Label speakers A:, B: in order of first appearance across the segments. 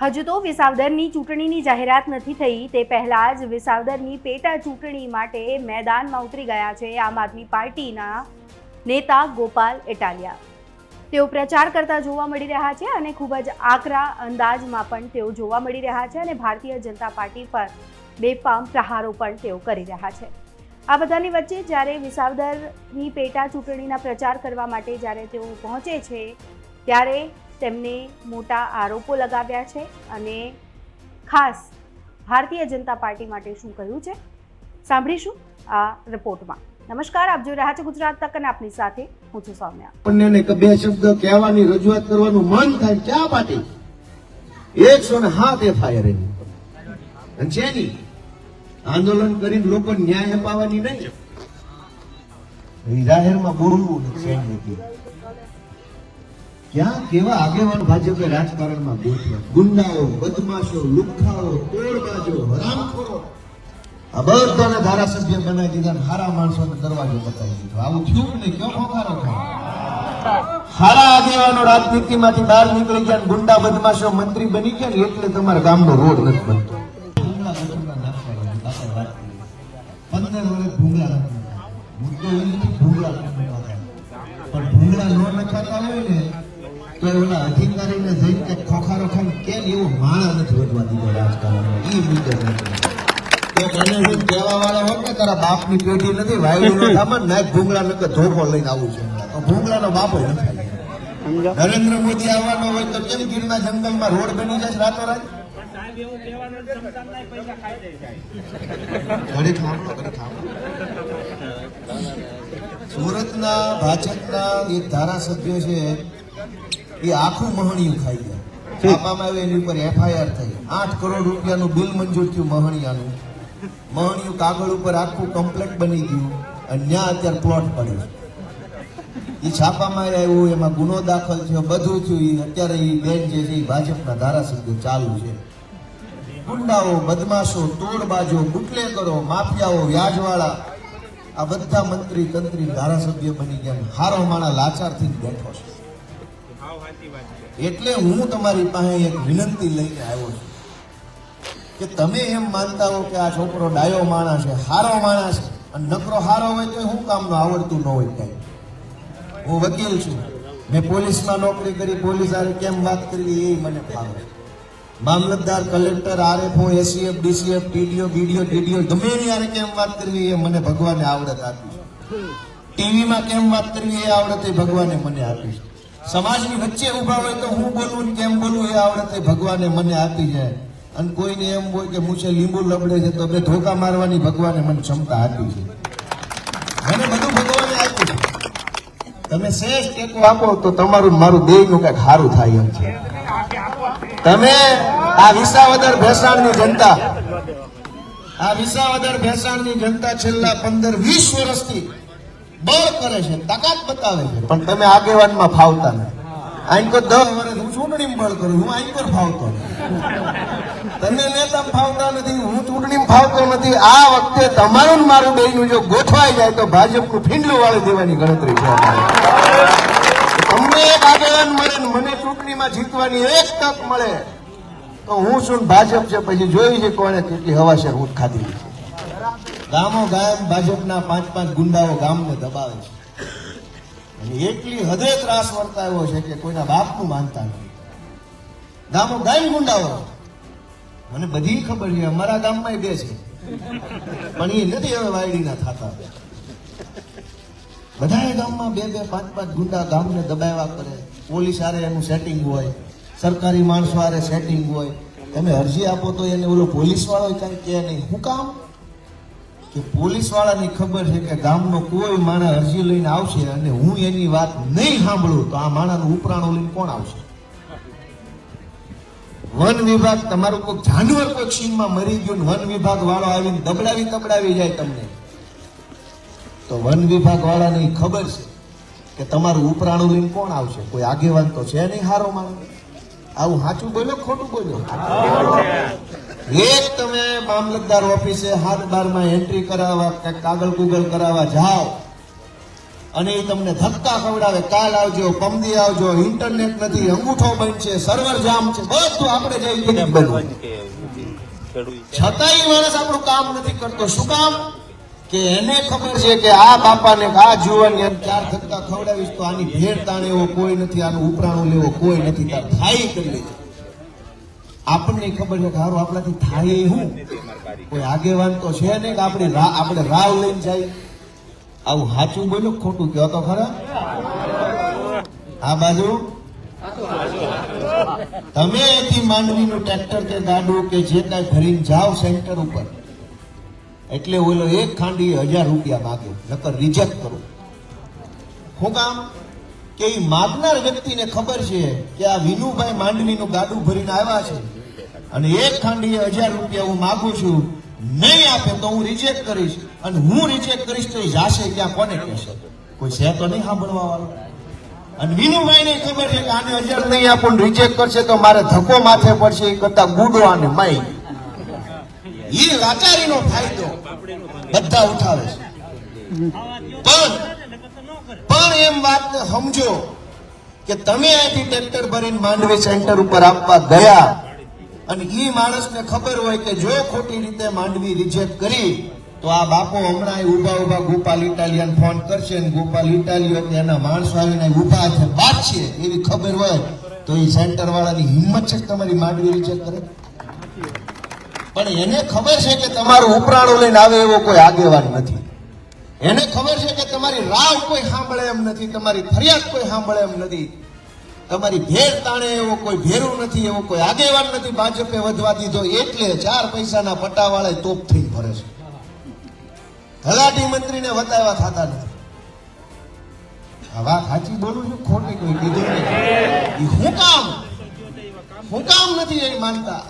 A: હજુ તો વિસાવદરની ચૂંટણીની જાહેરાત નથી થઈ. તે પહેલા જ વિસાવદરની પેટા ચૂંટણી માટે મેદાનમાં ઉતરી ગયા છે આમ આદમી પાર્ટીના નેતા ગોપાલ ઇટાલિયા. તેઓ પ્રચાર કરતા જોવા મળી રહ્યા છે અને ખૂબ જ આકરા અંદાજમાં પણ તેઓ જોવા મળી રહ્યા છે અને ભારતીય જનતા પાર્ટી પર બેફામ પ્રહારો પણ તેઓ કરી રહ્યા છે. આ બધાની વચ્ચે જ્યારે વિસાવદરની પેટા ચૂંટણીના પ્રચાર કરવા માટે જ્યારે તેઓ પહોંચે છે, ત્યારે તેમને મોટા આરોપો લગાવ્યા છે અને ખાસ ભારતીય જનતા પાર્ટી માટે શું કહ્યું છે? સાંભળીશું આ રિપોર્ટમાં. નમસ્કાર, આપ જોઈ રહ્યા છો ગુજરાત તક અને આપની સાથે હું છું સૌમ્યા.
B: આપણને બે શબ્દ કહેવાની રજૂઆત કરવાનું મન થાય ચા પાટી? એકસો ને હાથ એફઆઈઆર એની છે નહીં આંદોલન કરીને લોકો ન્યાય અપાવવાની નહીં. જાહેરમાં બોલવું ને છે નહીં. ક્યાં કેવા આગેવાન ભાજપે રાજકારણમાં ગોઠવ્યા? ગુંડાઓ, બદમાશો લુખાઓ તોડબાજો, હરામખોરો. આ બધાને ધારાસભ્ય બનાવી દીધા અને હારા માણસોને દરવાજો બતાવી દીધો. આવું થયું ને કયો ખોખારો થાય? હારા આગેવાનો રાજનીતિમાંથી બહાર નીકળી ગયા ગુંડા, બદમાશો, મંત્રી બની ગયા ને એટલે તમારા ગામનો રોડ નથી બનતો. પણ ભૂંગળા ન નખાતા હોય ને તો ઓલા અધિકારીને જઈને કંઈક ખોખારો કેમ એવો માણસ નથી વધવા દીધો રાજકારણમાં? ઈ મુદ્દો મને હું કહેવા વાળા હોત ને તારા બાપની પેઢી નથી વાયુ નો થામા નાખ ભૂંગળા નકર ધોકો લઈને આવું છે. તો ભૂંગળાનો બાપો નથી. નરેન્દ્ર મોદી આવવાનો હોય તો કેમ ગીરના જંગલમાં રોડ બની જશે રાતોરાત. સુરતના ભાજપના એક ધારાસભ્ય છે એ આખું મહણિયું ખાઈ ગયા. છાપામાં આવે એની ઉપર એફઆઈઆર થઈ. આઠ કરોડ રૂપિયાનું બિલ મંજૂર થયું મહણિયાનું. મહણિયું કાગળ ઉપર આખું કમ્પ્લેટ બની ગયું અને ત્યાં અત્યારે પ્લોટ પડ્યો એ છાપામાં આવ્યું એમાં ગુનો દાખલ થયો બધું થયું. એ અત્યારે એ બેન જે છે એ ભાજપના ધારાસભ્યો ચાલુ છે. ગુંડાઓ બદમાશો તોડબાજો બુટલેગરો માફિયાઓ વ્યાજવાળા આ બધા મંત્રી તંત્રી ધારાસભ્ય બની ગયા હારો માણા લાચારથી બેઠો છે. એટલે હું તમારી પાસે એક વિનંતી લઈને આવ્યો છું કે તમે એમ માનતા હો કે આ છોકરો ડાયો માણસ છે, હારો માણસ છે, અને નકરો હારો હોય તો શું કામનું આવડતું ન હોય કાંઈ? હું વકીલ છું. મેં પોલીસમાં નોકરી કરી, પોલીસ આરે કેમ વાત કરવી એ મને ફાવે. Mamlatdar, collector, RFO ACF DCF TDO BDO, DDO, ગમે એની આરે કેમ વાત કરવી એ મને ભગવાને આવડત આપી છે. ટીવીમાં કેમ વાત કરવી એ આવડત એ ભગવાને મને આપી છે. સમાજની વચ્ચે ઊભા હોય તો હું બોલું કેમ બોલું એ આવડત ભગવાને મને આપી જાય. અને કોઈને એમ હોય કે મૂછે લીંબુ લબડે છે તો બે ધોકા મારવાની ભગવાને મને ક્ષમતા આપી છે. મને બધું ભગવાને આપ્યું તમે શેષ ટેકો આપો તો તમારું મારું દેહનું કંઈક સારું થાય એમ છે. તમે આ વિસાવદર ભેસાણની જનતા, આ વિસાવદર ભેસાણની જનતા છેલ્લા પંદર વીસ વર્ષથી બળ કરે છે તાકાત બતાવે છે. પણ તમે આગેવાનમાં ફાવતા નથી. આઈન કો દસ વર્ષ હું ચૂંટણી બળ કરું હું આઈન પર ફાવતો તમે નેતા ફાવતા નથી હું ચૂંટણીમાં ફાવતો નથી. આ વખતે તમારું મારું બેયનું જો ગોઠવાઈ જાય તો ભાજપનું ફીંડલું વાળી દેવાની ગણતરી છે તમને એક આગેવાન મળે મને ચૂંટણીમાં જીતવાની એક તક મળે તો હું શું ભાજપ છે પછી જોઈ છે કોણે કેટલી હવાશેર હું ખાધી ગામો ગામ ભાજપના પાંચ પાંચ ગુંડાઓ ગામને દબાવે છે. અને એટલી હદે ત્રાસ વર્તાયો છે કે કોઈના બાપનું માનતા નથી. ગામો ગામ ગુંડાઓ. મને બધી ખબર છે, અમારા ગામમાં બે છે. પણ એ નથી હવે વાયડીના થતા. બધા ગામમાં બે બે પાંચ પાંચ ગુંડા ગામને દબાવ્યા કરે. પોલીસ આરે એનું સેટિંગ હોય, સરકારી માણસો આરે સેટિંગ હોય. તમે અરજી આપો તો એને ઓલો પોલીસ વાળો કાંઈ કહે નહીં. હું કામ? કે પોલીસ વાળાની ખબર છે કે ગામનો કોઈ માણસ અરજી લઈને આવશે અને હું એની વાત નહીં સાંભળું, તો આ માણસનું ઉપરાણું લઈને કોણ આવશે? વન વિભાગ તમારું કોઈ જાનવર કોઈ મરી ગયું વન વિભાગ વાળો આવીને દબડાવી દબડાવી જાય તમને. તો વન વિભાગ વાળાને ખબર છે કે તમારું ઉપરાણું લઈને કોણ આવશે? કોઈ આગેવાન તો છે નહીં હારો માણસ આવું સાચું બોલ્યો ખોટું બોલ્યો? એક તમે મામલતદાર ઓફિસે હાથ બારમાં એન્ટ્રી કરાવવા કે કાગળ કુગળ કરાવવા જાઓ અને એ તમને ધક્કા ખવડાવે કાલ આવજો પમદી આવજો ઇન્ટરનેટ નથી અંગૂઠો બંધ છે સર્વર જામ છે બધું આપણે જઈ ટિકિટ બનવું. છતાંય માણસ આપણું કામ નથી કરતો. શું કામ? કે એને ખબર છે કે આ બાપાને આ જુવાની એમ ચાર ધક્કા ખવડાવીશ તો આની ભેળ તાણે એવો કોઈ નથી આનું ઉપરાણું લેવો કોઈ નથી. તાર થાય કરી લેજો. આપણને ખબર છે કે હારું આપણાથી થાય હું? કોઈ આગેવાન તો છે નહીં કે આપણે આપણે રાવ લઈને જાય. આવું સાચું બોલો ખોટું? કહો તો ખરા? આ બાજુ? તમે અહીંથી માંડવીનું ટ્રેક્ટર કે ગાડું કે જે કાંઈ ભરીને જાઓ સેન્ટર ઉપર. એટલે ઓલો એક ખાંડી હજાર રૂપિયા માગે, નકર રિજેક્ટ કરો. શું કામ? કે એ માગનાર વ્યક્તિને ખબર છે કે આ વિનુભાઈ માંડવીનું ગાડું ભરીને આવ્યા છે. અને એક ખાંડીએ હજાર રૂપિયા હું માગું છું, નહીં આપે તો હું રિજેક્ટ કરીશ. અને હું રિજેક્ટ કરીશ તો એ જાશે ક્યાં, કોને કહેશે? કોઈ છે તો નહીં સાંભળવા વાળો અને વિનુભાઈને ખબર છે કે આને હજાર નહીં આપું રિજેક્ટ કરશે તો મારે ધક્કો માથે પડશે એ કરતા ગુડો અને માઈ એ લાચારીનો ફાયદો બધા ઉઠાવે છે. પણ પણ એમ વાત સમજો કે તમે અહીંથી ટ્રેક્ટર ભરીને માંડવી સેન્ટર ઉપર આપવા ગયા અને એ માણસને ખબર હોય કે જો ખોટી રીતે માંડવી રિજેક્ટ કરી, તો આ બાપો હમણાં ઊભા ઊભા ગોપાલ ઇટાલિયન ફોન કરશે ને ગોપાલ ઇટાલિયો એના માણસો આવીને ઊભા છે બાદ છે એવી ખબર હોય, તો એ સેન્ટર વાળાની હિંમત છે તમારી માંડવી રિજેક્ટ કરે? પણ એને ખબર છે કે તમારું ઉપરાણું લઈને આવે એવો કોઈ આગેવાન નથી. એને ખબર છે કે તમારી રાવ કોઈ સાંભળે એમ નથી, તમારી ફરિયાદ કોઈ સાંભળે એમ નથી. તમારી ભેર તાણે એવો કોઈ ભેરું નથી, એવો કોઈ આગેવાન નથી ભાજપે વધવા દીધો. એટલે ચાર પૈસાના પટ્ટાવાળા તોપ થઈ ભરે છે. તલાટી મંત્રીને વતાવ્યા થતા નથી. હવા સાચી બોલું છું? ખોટી કોઈ કીધું નહીં. હું કામ? હું કામ નથી એ માનતા.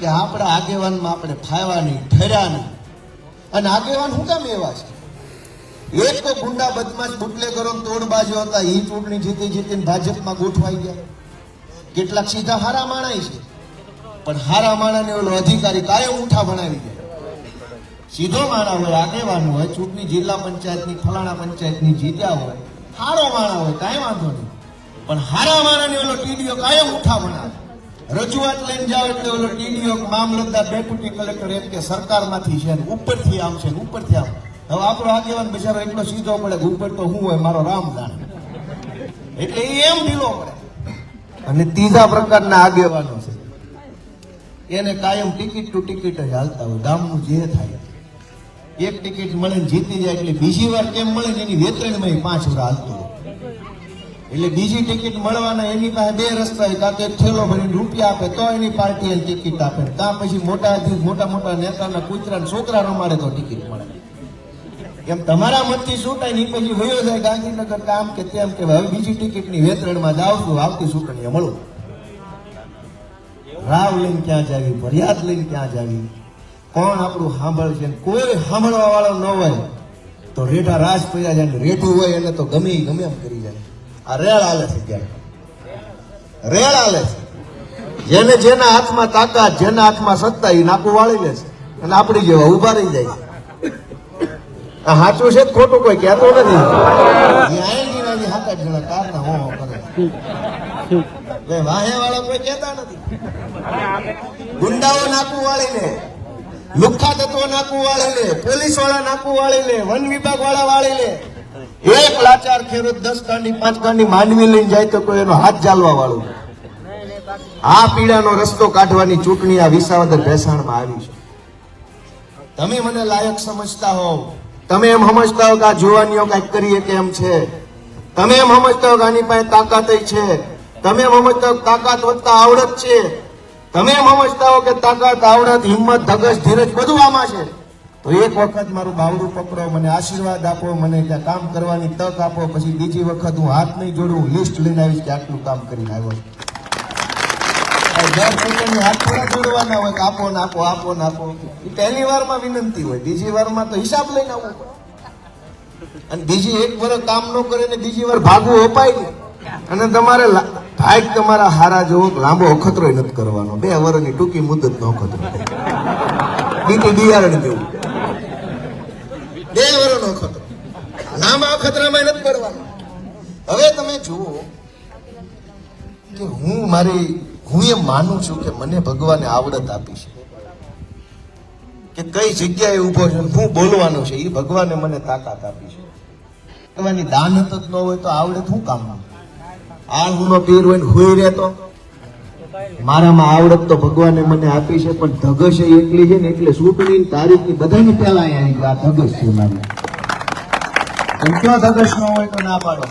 B: કે આપણા આગેવાનમાં આપણે ફાયવા નહીં ઠર્યા નહીં અને આગેવાન હું કામ એવા છે? એક ગુંડા બદમાશ બુટલેગરો તોડબાજો હતા. એ ચૂંટણી જીતી જીતીને ભાજપમાં ગોઠવાઈ ગયા. કેટલાક સીધા હારા માણા છે. પણ હારા માણાને ઓલો અધિકારી કાયમ ઉઠા બનાવી ગયા સીધો માણા હોય, આગેવાન હોય, ચૂંટણી જિલ્લા પંચાયતની, ફલાણા પંચાયતની જીત્યા હોય, હારો માણા હોય, કાંઈ વાંધો નહીં. પણ હારા માણાને ઓલો ટીડીઓ કાયમ ઉઠા બનાવે રજૂઆત લઈને જાઓ એટલે ઓલો ટીડીઓ મામલતદાર ડેપ્યુટી કલેક્ટર એમ કે સરકારમાંથી છે ઉપરથી આમ છે ઉપરથી આમ હવે આપણો આગેવાન બિચારો એટલો સીધો પડે ઉપર તો હું હોય, મારો રામ જાણે. એટલે એમ ઢીલો પડે. અને ત્રીજા પ્રકારના આગેવાનો છે. એને કાયમ ટિકિટ ટુ ટિકિટ જ હાલતા હોય. ગામનું જે થાય. એક ટિકિટ મળે ને જીતી જાય, એટલે બીજી વાર કેમ મળે ને એની વેતરણમાં પાંચ વાર હાલતું એટલે બીજી ટિકિટ મળવાના, એની પાસે બે રસ્તા હોય, કાં તો એક થેલો ભરીને રૂપિયા આપે, તો એની પાર્ટી ટિકિટ આપે. કાં પછી મોટા મોટા મોટા નેતાના કૂતરા છોકરા રમાડે તો ટિકિટ મળે. એમ તમારા મતથી શું થાય ને ઈ પછી વયો જાય ગાંધીનગર કામ કે તેમ કે હવે બીજી ટિકિટની વેતરણમાં જાવ છું, આવતી ચૂંટણીએ મળું. રાવ લઈને ક્યાં જાવી, ફરિયાદ લઈને ક્યાં જાવી? કોણ આપણું સાંભળશે કોઈ સાંભળવા વાળો ન હોય. તો રેઠા રાજ પડ્યા જાય રેઠું હોય એને તો ગમે ગમે એમ કરી જાય. આ રેળ હાલે છે ત્યારે રેળ હાલે છે. જેને જેના હાથમાં તાકાત, જેના હાથમાં સત્તા એ નાકું વાળી લે છે. અને આપણી જેવા ઊભા રહી જાય છે. સાચું છે ખોટું કોઈ કહેતો નથી. વાળા કોઈ કહેતા નથી. ગુંડાઓ નાકું વાળી લે, લુખ્ખા તત્વો નાકું વાળી લે પોલીસવાળા નાકું વાળી લે, વન વિભાગ વાળા વાળી લે. એક લાચાર ખેડૂત દસ કાંડી પાંચ કાંડી માંડવી લઈને જાય તો કોઈ એનો હાથ ચાલવા વાળું. આ પીડાનો રસ્તો કાઢવાની ચૂંટણી આ વિસાવદર ભેસાણમાં આવી છે. તમે મને લાયક સમજતા હોવ. તમે એમ સમજતા હો કે આ જુવાનીઓ કંઈક કરીએ કે એમ છે? તમે એમ સમજતા હો કે આની પાસે તાકાત છે? તમે એમ સમજતા હો તાકાત વધતા આવડત છે? તમે એમ સમજતા હો કે તાકાત, આવડત, હિંમત, ધગશ, ધીરજ બધું આમાં છે? તો એક વખત મારું બાવડું પકડો, મને આશીર્વાદ આપો, મને ત્યાં કામ કરવાની તક આપો, પછી બીજી વખત હું હાથ નહીં જોડું, લિસ્ટ લઈને આવીશ કે આટલું કામ કરીને આવ્યો છું. દર હાથ જોડવાના હોય કે આપો ને આપો નાખો એ પહેલી વારમાં વિનંતી હોય, બીજી વારમાં તો હિસાબ લઈને આવવું અને બીજી એક વર્ષ કામ ન કરે ને બીજી વાર ભાગવું અપાય નહીં. અને તમારે ભાઈ તમારા હારા જેવો લાંબો અખતરો નથી કરવાનો. બે વર્ષની ટૂંકી મુદત નો અખતરો બીટી બિયારણ જેવું. બે વર્ષનો અખતરો. લાંબા અખતરામાં નથી કરવાનો હવે તમે જુઓ કે હું મારી હું એ માનું છું કે મને ભગવાને આવડત આપી છે. કે કઈ જગ્યાએ ઊભો છે હું બોલવાનું છે એ ભગવાને મને તાકાત આપી છે. કહેવાની દાન જ ન હોય તો આવડત શું કામમાં આ હુનો પીર હોય ને હુઈ રહેતો. મારામાં આવડત તો ભગવાને મને આપી છે, પણ ધગશ એટલી છે ને એટલે ચૂંટણી તારીખની બધાની પહેલા અહીંયા આ ધગશ છે મારી. ધગશ ન હોય તો ના પાડો.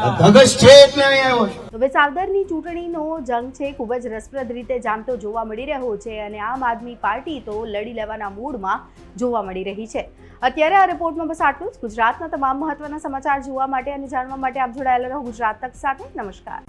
B: ધગશ છે એટલે અહીંયા આવ્યો છું.
A: હવે સાવદરની ચૂંટણીનો જંગ છે ખૂબ જ રસપ્રદ રીતે જામતો જોવા મળી રહ્યો છે અને આમ આદમી પાર્ટી તો લડી લેવાના મૂડમાં જોવા મળી રહી છે. અત્યારે આ રિપોર્ટમાં બસ આટલું જ. ગુજરાતના તમામ મહત્વના સમાચાર જોવા માટે અને જાણવા માટે આપ જોડાયેલા રહો ગુજરાત તક સાથે. નમસ્કાર.